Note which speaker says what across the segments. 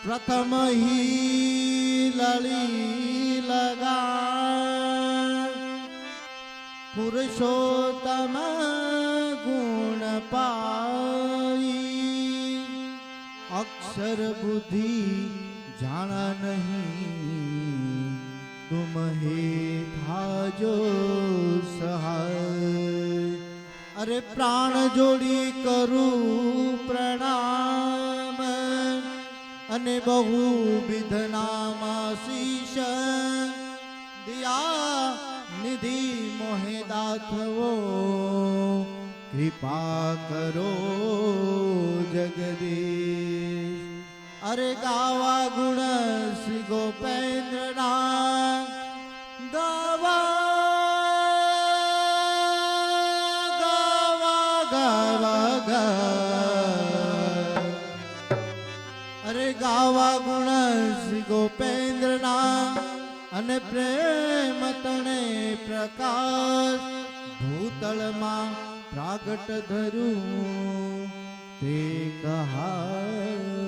Speaker 1: પ્રથમ હી લળી લગા પુરુષોત્તમ ગુણ પાઈ અક્ષર બુદ્ધિ જાણા નહીં તુમ હે થાજો સહાય અરે પ્રાણ જોડી કરું પ્રણામ અને બહુ વિધનામાશીષ દિયા નિધિ મોહે દાથવો કૃપા કરો જગદીશ અરે ગાવા ગુણ શ્રી ગોપેન્દ્રના ગાવા ગાવા ગાવા. ગા અરે ગાવા ગુણ શ્રી ગોપેન્દ્રના અને પ્રેમ તણે પ્રકાશ. ભૂતળમાં પ્રાગટ ધરું. તે કહારિયા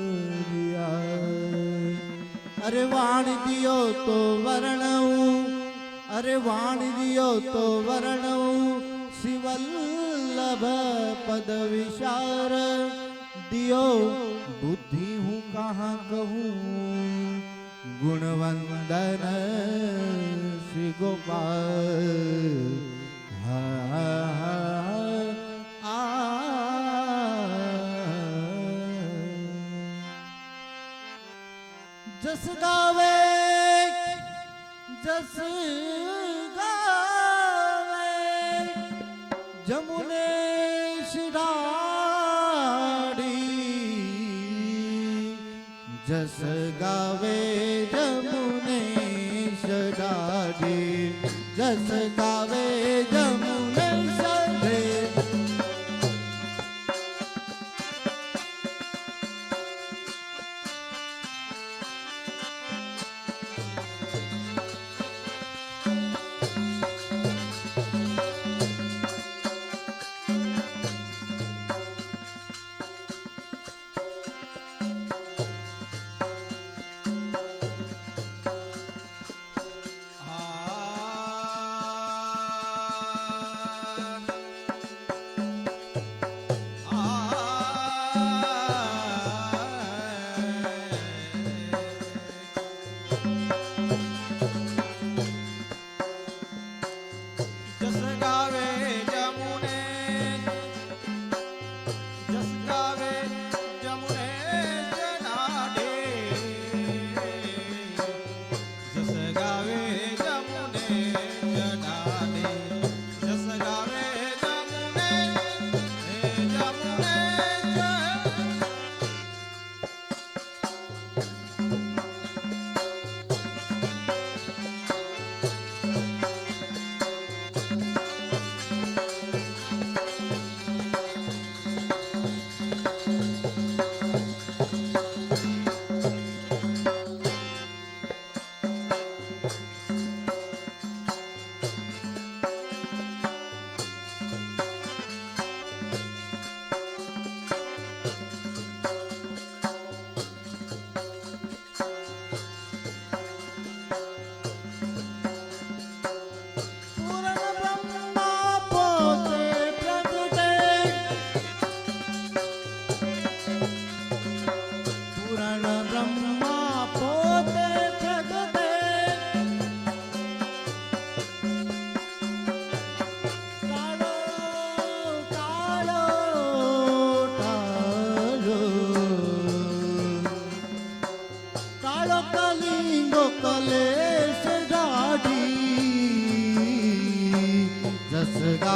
Speaker 1: અરે વાણ દિયો તો વર્ણવું. અરે વાણ દિયો તો વર્ણવું. શિવલ્લભ પદ વિશાર. દિયો, બુદ્ધિ હું કહા કહું? ગુણવંદન શ્રી ગોપાલ. હા જસ ગાવે જસ ગાવે જમુને શિરાડી જસ ગાવે જમુને શિરાડી જસ ગાવે જમુને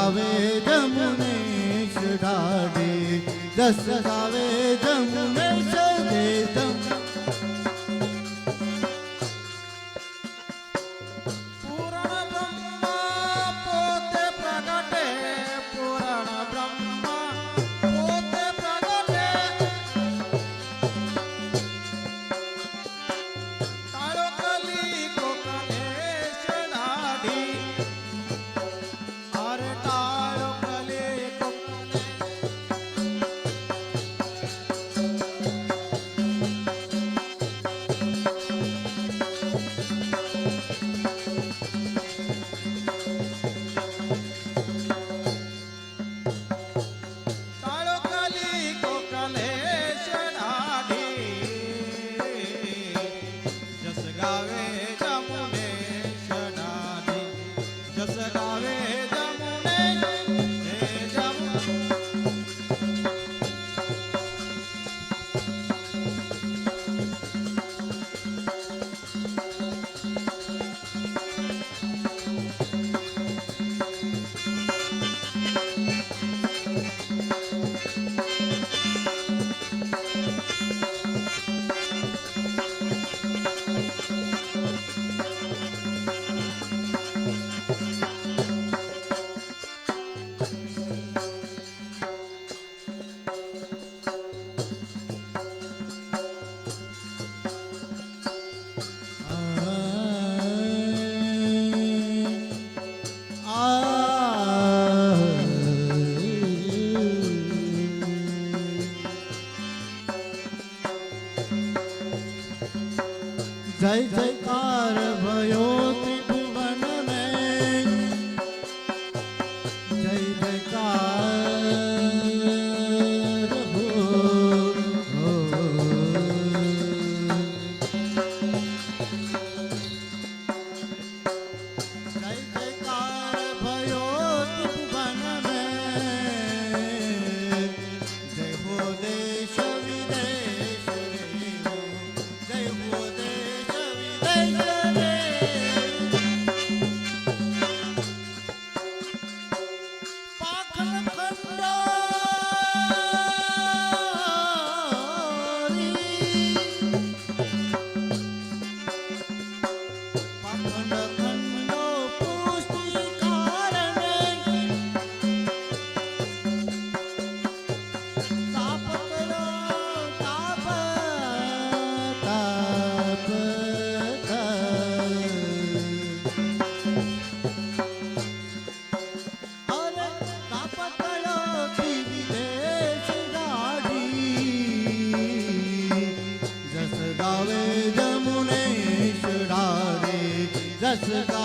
Speaker 2: ગાવે
Speaker 1: જમુનેશ દાઢી દસ ગાવે જગાવે જમુને Let's.